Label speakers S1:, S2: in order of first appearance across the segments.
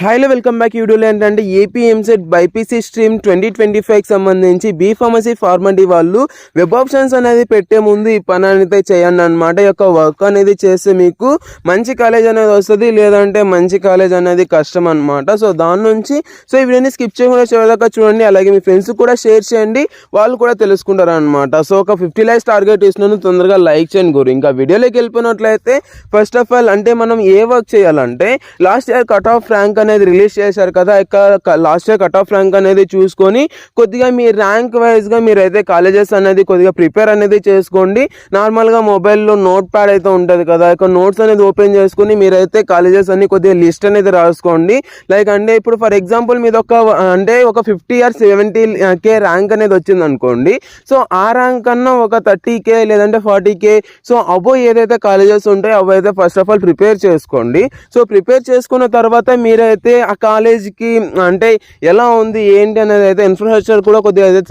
S1: హైలో welcome back వీడియోలో ఏంటంటే AP EAMCET BiPC stream twenty twenty ఫైవ్కి సంబంధించి బీ ఫార్మసీ ఫార్మటీ వాళ్ళు వెబ్ ఆప్షన్స్ అనేది పెట్టే ముందు ఈ పని అనేది చేయండి అనమాట ఈ యొక్క వర్క్ అనేది చేస్తే మీకు మంచి కాలేజ్ అనేది వస్తుంది లేదంటే మంచి కాలేజ్ అనేది కష్టం అనమాట సో దాని నుంచి సో ఈ వీడియోని స్కిప్ చేయకుండా చివరిదాకా చూడండి. అలాగే మీ ఫ్రెండ్స్ కూడా షేర్ చేయండి. వాళ్ళు కూడా తెలుసుకుంటారు అనమాట సో ఒక ఫిఫ్టీ లైక్స్ టార్గెట్ ఇస్తున్నాను తొందరగా లైక్ చేయండి గురు. ఇంకా వీడియోలోకి వెళ్ళిపోయినట్లయితే ఫస్ట్ ఆఫ్ ఆల్ అంటే మనం ఏ వర్క్ చేయాలంటే last year cut off rank అనేది రిలీజ్ చేశారు కదా ఇక last year cut off rank అనేది చూసుకొని కొద్దిగా మీ ర్యాంక్ వైజ్గా మీరు అయితే కాలేజెస్ అనేది కొద్దిగా ప్రిపేర్ అనేది చేసుకోండి. నార్మల్గా మొబైల్లో నోట్ ప్యాడ్ అయితే ఉంటుంది కదా ఇక నోట్స్ అనేది ఓపెన్ చేసుకుని మీరైతే కాలేజెస్ అన్ని కొద్దిగా లిస్ట్ అనేది రాసుకోండి. లైక్ అంటే ఇప్పుడు ఫర్ ఎగ్జాంపుల్ మీద ఒక అంటే ఒక fifty or seventy K rank అనేది వచ్చింది అనుకోండి. సో ఆ ర్యాంక్ కన్నా ఒక థర్టీ కే లేదంటే ఫార్టీ కే సో అబో ఏదైతే కాలేజెస్ ఉంటాయో అవైతే ఫస్ట్ ఆఫ్ ఆల్ ప్రిపేర్ చేసుకోండి. సో ప్రిపేర్ చేసుకున్న తర్వాత మీరైతే అయితే ఆ కాలేజీకి అంటే ఎలా ఉంది ఏంటి అనేది అయితే ఇన్ఫ్రాస్ట్రక్చర్ కూడా కొద్దిగా అయితే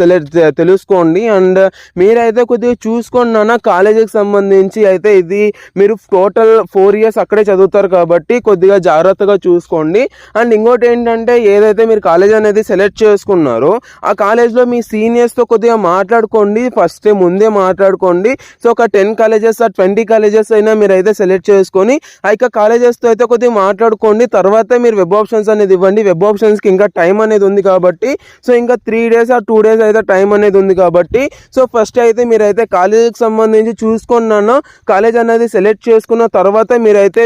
S1: తెలుసుకోండి. అండ్ మీరైతే కొద్దిగా చూసుకోండి అన్న కాలేజీకి సంబంధించి అయితే ఇది మీరు టోటల్ ఫోర్ ఇయర్స్ అక్కడే చదువుతారు కాబట్టి కొద్దిగా జాగ్రత్తగా చూసుకోండి. అండ్ ఇంకోటి ఏంటంటే ఏదైతే మీరు కాలేజ్ అనేది సెలెక్ట్ చేసుకున్నారో ఆ కాలేజ్లో మీ సీనియర్స్తో కొద్దిగా మాట్లాడుకోండి. ఫస్ట్ ముందే మాట్లాడుకోండి. సో ఒక టెన్ కాలేజెస్ ఆ ట్వంటీ కాలేజెస్ అయినా మీరు అయితే సెలెక్ట్ చేసుకొని ఆ యొక్క కాలేజెస్తో అయితే కొద్దిగా మాట్లాడుకోండి. తర్వాత మీరు వెబ్ ఆప్షన్స్ అనేది ఇవ్వండి. వెబ్ ఆప్షన్స్కి ఇంకా టైం అనేది ఉంది కాబట్టి సో ఇంకా త్రీ డేస్ ఆ టూ డేస్ అయితే టైం అనేది ఉంది కాబట్టి సో ఫస్ట్ అయితే మీరైతే కాలేజీకి సంబంధించి చూసుకున్నాను కాలేజ్ అనేది సెలెక్ట్ చేసుకున్న తర్వాత మీరైతే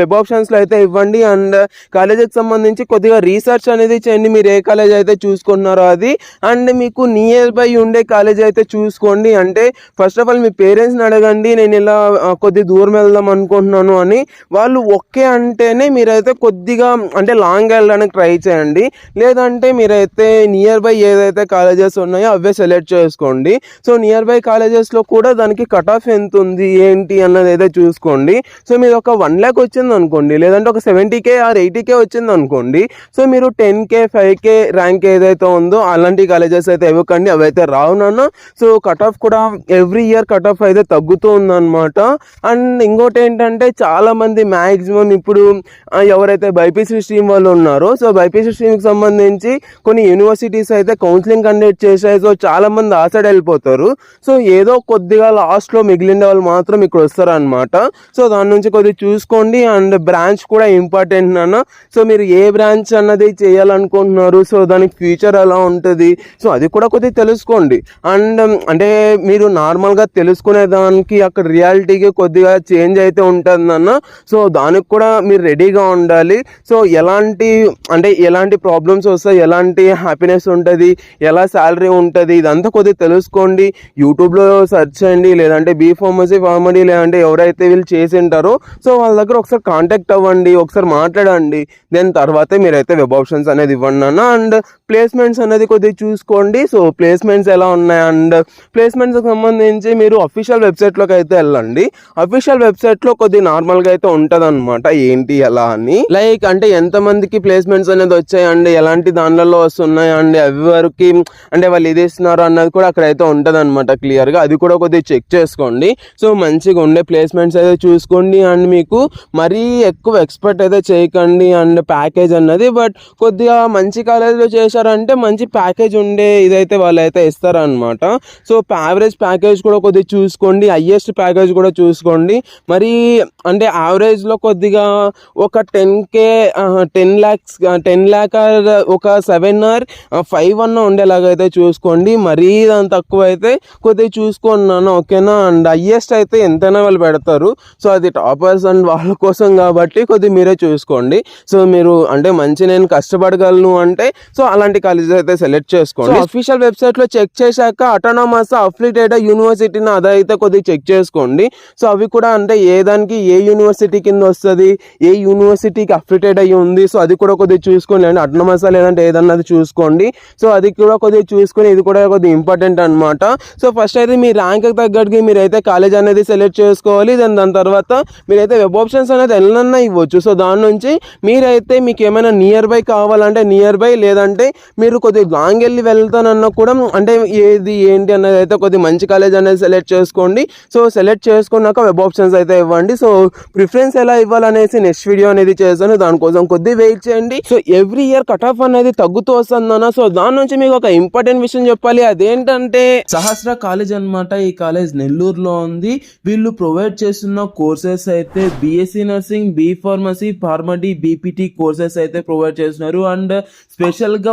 S1: వెబ్ ఆప్షన్స్లో అయితే ఇవ్వండి. అండ్ కాలేజీకి సంబంధించి కొద్దిగా రీసెర్చ్ అనేది చేయండి. మీరు ఏ కాలేజ్ అయితే చూసుకున్నారో అది. అండ్ మీకు నియర్ బై ఉండే కాలేజ్ అయితే చూసుకోండి. అంటే ఫస్ట్ ఆఫ్ ఆల్ మీ పేరెంట్స్ని అడగండి. నేను ఇలా కొద్ది దూరం వెళ్దాం అనుకుంటున్నాను అని. వాళ్ళు ఓకే అంటేనే మీరైతే కొద్దిగా అంటే లాంగ్ వెళ్ళడానికి ట్రై చేయండి. లేదంటే మీరైతే నియర్ బై ఏదైతే కాలేజెస్ ఉన్నాయో అవే సెలెక్ట్ చేసుకోండి. సో నియర్ బై కాలేజెస్లో కూడా దానికి కట్ ఆఫ్ ఎంత ఉంది ఏంటి అన్నది అయితే చూసుకోండి. సో మీరు ఒక వన్ ల్యాక్ వచ్చింది అనుకోండి. లేదంటే ఒక seventy K or eighty K వచ్చింది అనుకోండి. సో మీరు ten K five K rank ఏదైతే ఉందో అలాంటి కాలేజెస్ అయితే ఇవ్వకండి. అవైతే రావు నాన్న. సో కట్ ఆఫ్ కూడా ఎవ్రీ ఇయర్ కట్ ఆఫ్ అయితే తగ్గుతూ ఉందన్నమాట. అండ్ ఇంకోటి ఏంటంటే చాలామంది మ్యాక్సిమం ఇప్పుడు ఎవరైతే బైపీసీ స్ట్రీమ్ వాళ్ళు ఉన్నారు. సో బైపీసీ స్ట్రీమ్కి సంబంధించి కొన్ని యూనివర్సిటీస్ అయితే కౌన్సిలింగ్ కండక్ట్ చేశాయి. సో చాలా మంది ఆ సైడ్ వెళ్ళిపోతారు. సో ఏదో కొద్దిగా లాస్ట్లో మిగిలిన వాళ్ళు మాత్రం ఇక్కడ వస్తారనమాట సో దాని నుంచి కొద్దిగా చూసుకోండి. అండ్ బ్రాంచ్ కూడా ఇంపార్టెంట్ నాన్న. సో మీరు ఏ బ్రాంచ్ అన్నది చేయాలనుకుంటున్నారు? సో దానికి ఫ్యూచర్ ఎలా ఉంటుంది? సో అది కూడా కొద్దిగా తెలుసుకోండి. అండ్ అంటే మీరు నార్మల్గా తెలుసుకునే దానికి అక్కడ రియాలిటీకి కొద్దిగా చేంజ్ అయితే ఉంటుంది అన్న సో దానికి కూడా మీరు రెడీగా ఉండాలి. సో ఎలాంటి అంటే ఎలాంటి ప్రాబ్లమ్స్ వస్తాయి ఎలాంటి హ్యాపీనెస్ ఉంటుంది ఎలా శాలరీ ఉంటుంది ఇదంతా కొద్దిగా తెలుసుకోండి. యూట్యూబ్లో సెర్చ్ చేయండి లేదంటే బీ ఫార్మసీ ఫార్మడీ లేదంటే ఎవరైతే వీళ్ళు చేసి ఉంటారో సో వాళ్ళ దగ్గర ఒకసారి కాంటాక్ట్ అవ్వండి ఒకసారి మాట్లాడండి. దెన్ తర్వాతే మీరైతే వెబ్ ఆప్షన్స్ అనేది ఇవ్వండి అన్న అండ్ ప్లేస్మెంట్స్ అనేది కొద్దిగా చూసుకోండి. సో ప్లేస్మెంట్స్ ఎలా ఉన్నాయి? అండ్ ప్లేస్మెంట్స్కి సంబంధించి మీరు అఫీషియల్ వెబ్సైట్లోకి అయితే వెళ్ళండి. అఫీషియల్ వెబ్సైట్లో కొద్ది నార్మల్గా అయితే ఉంటుంది అనమాట ఏంటి ఎలా అని. లైక్ అంటే ఎంతమందికి ప్లేస్మెంట్స్ అనేది వచ్చాయి అండి ఎలాంటి దానిలలో వస్తున్నాయి? అండ్ ఎవరికి అంటే వాళ్ళు ఇది ఇస్తున్నారు అన్నది కూడా అక్కడ అయితే ఉంటుంది అనమాట క్లియర్గా. అది కూడా కొద్దిగా చెక్ చేసుకోండి. సో మంచిగా ఉండే ప్లేస్మెంట్స్ అయితే చూసుకోండి. అండ్ మీకు మరీ ఎక్కువ ఎక్స్పెక్ట్ అయితే చేయకండి. అండ్ ప్యాకేజ్ అన్నది. బట్ కొద్దిగా మంచి కాలేజ్లో చేశారంటే మంచి ప్యాకేజ్ ఉండే ఇదైతే వాళ్ళు అయితే ఇస్తారనమాట సో యావరేజ్ ప్యాకేజ్ కూడా కొద్దిగా చూసుకోండి హయ్యెస్ట్ ప్యాకేజ్ కూడా చూసుకోండి. మరి అంటే యావరేజ్లో కొద్దిగా ఒక ten K ten lakhs ten lakh ఒక సెవెన్ ఆర్ ఫైవ్ అన్న ఉండేలాగా అయితే చూసుకోండి. మరీ దాని తక్కువ అయితే కొద్దిగా చూసుకున్నాను ఓకేనా? అండ్ హయ్యెస్ట్ అయితే ఎంతైనా వాళ్ళు పెడతారు. సో అది టాపర్స్ అండ్ వాళ్ళ కోసం కాబట్టి కొద్దిగా మీరే చూసుకోండి. సో మీరు అంటే మంచి నేను కష్టపడగలను అంటే సో అలా అలాంటి కాలేజెస్ అయితే సెలెక్ట్ చేసుకోండి. అఫీషియల్ వెబ్సైట్లో చెక్ చేశాక అటానమస్ అఫ్లిటేటెడ్ యూనివర్సిటీని అదైతే కొద్దిగా చెక్ చేసుకోండి. సో అవి కూడా అంటే ఏ దానికి ఏ యూనివర్సిటీ కింద వస్తుంది ఏ యూనివర్సిటీకి అఫ్లిటేట్ అయ్యి ఉంది సో అది కూడా కొద్దిగా చూసుకోండి. అండి అటనమస్ లేదంటే ఏదన్నది చూసుకోండి. సో అది కూడా కొద్దిగా చూసుకొని ఇది కూడా కొద్దిగా ఇంపార్టెంట్ అనమాట సో ఫస్ట్ అయితే మీ ర్యాంక్ తగ్గట్టుగా మీరైతే కాలేజ్ అనేది సెలెక్ట్ చేసుకోవాలి. దాని దాని తర్వాత మీరైతే వెబ్ ఆప్షన్స్ అనేది ఎన్నన్నా ఇవ్వచ్చు. సో దాని నుంచి మీరైతే మీకు ఏమైనా నియర్ బై కావాలంటే నియర్ బై లేదంటే మీరు కొద్దిగా లాంగ్ వెళ్ళి వెళ్తానన్నా కూడా అంటే ఏది ఏంటి అన్నది అయితే కొద్ది మంచి కాలేజ్ అనేది సెలెక్ట్ చేసుకోండి. సో సెలెక్ట్ చేసుకున్నాక వెబ్ ఆప్షన్స్ అయితే ఇవ్వండి. సో ప్రిఫరెన్స్ ఎలా ఇవ్వాలనేసి నెక్స్ట్ వీడియో అనేది చేశాను దానికోసం కొద్దిగా వెయిట్ చేయండి. So every year cut off అనేది తగ్గుతూ వస్తుందన్న సో దాని నుంచి మీకు ఒక ఇంపార్టెంట్ విషయం చెప్పాలి. అదేంటంటే సహస్ర కాలేజ్ అన్నమాట ఈ కాలేజ్ నెల్లూరులో ఉంది. వీళ్ళు ప్రొవైడ్ చేస్తున్న కోర్సెస్ అయితే BSc nursing B pharmacy PharmD BPT courses అయితే ప్రొవైడ్ చేస్తున్నారు. అండ్ స్పెషల్గా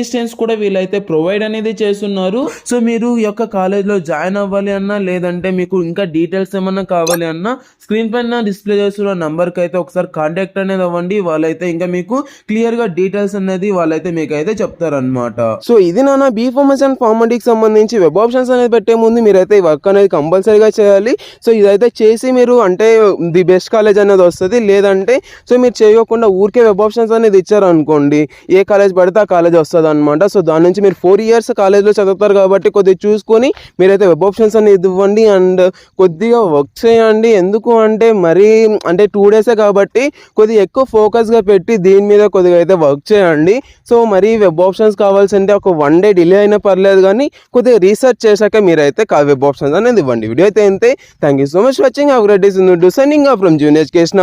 S1: assistance కూడా వీళ్ళైతే ప్రొవైడ్ అనేది చేస్తున్నారు. సో మీరు ఈ యొక్క కాలేజ్లో జాయిన్ అవ్వాలి అన్నా లేదంటే మీకు ఇంకా డీటెయిల్స్ ఏమన్నా కావాలి అన్నా స్క్రీన్ పైన డిస్ప్లే చేస్తున్న నెంబర్కి అయితే ఒకసారి కాంటాక్ట్ అనేది అవ్వండి. వాళ్ళైతే ఇంకా మీకు క్లియర్గా డీటెయిల్స్ అనేది వాళ్ళైతే మీకు అయితే చెప్తారనమాట సో ఇది నాన్న బీ ఫార్మసీ అండ్ ఫార్మడీకి సంబంధించి వెబ్ ఆప్షన్స్ అనేది పెట్టే ముందు మీరైతే ఈ వర్క్ అనేది కంపల్సరీగా చేయాలి. సో ఇదైతే చేసి మీరు అంటే ది బెస్ట్ కాలేజ్ అనేది వస్తుంది. లేదంటే సో మీరు చేయకుండా ఊరికే వెబ్ ఆప్షన్స్ అనేది ఇచ్చారనుకోండి ఏ కాలేజ్ పడితే ఆ కాలేజ్ వస్తుంది అనమాట సో దాని నుంచి మీరు ఫోర్ ఇయర్స్ కాలేజ్లో చదువుతారు కాబట్టి కొద్దిగా చూసుకొని మీరైతే వెబ్ ఆప్షన్స్ అనేది ఇవ్వండి అండ్ కొద్దిగా వర్క్ చేయండి. ఎందుకు అంటే మరీ అంటే టూ డేసే కాబట్టి కొద్దిగా ఎక్కువ ఫోకస్గా పెట్టి దీని మీద కొద్దిగా అయితే వర్క్ చేయండి. సో మరి వెబ్ ఆప్షన్స్ కావాల్సింటే ఒక వన్ డే డిలే అయినా పర్లేదు కానీ కొద్దిగా రీసెర్చ్ చేశాక మీరైతే వెబ్ ఆప్షన్స్ అనేది ఇవ్వండి. వీడియో అయితే అంతే thank you so much watching our Reddy signing from junior education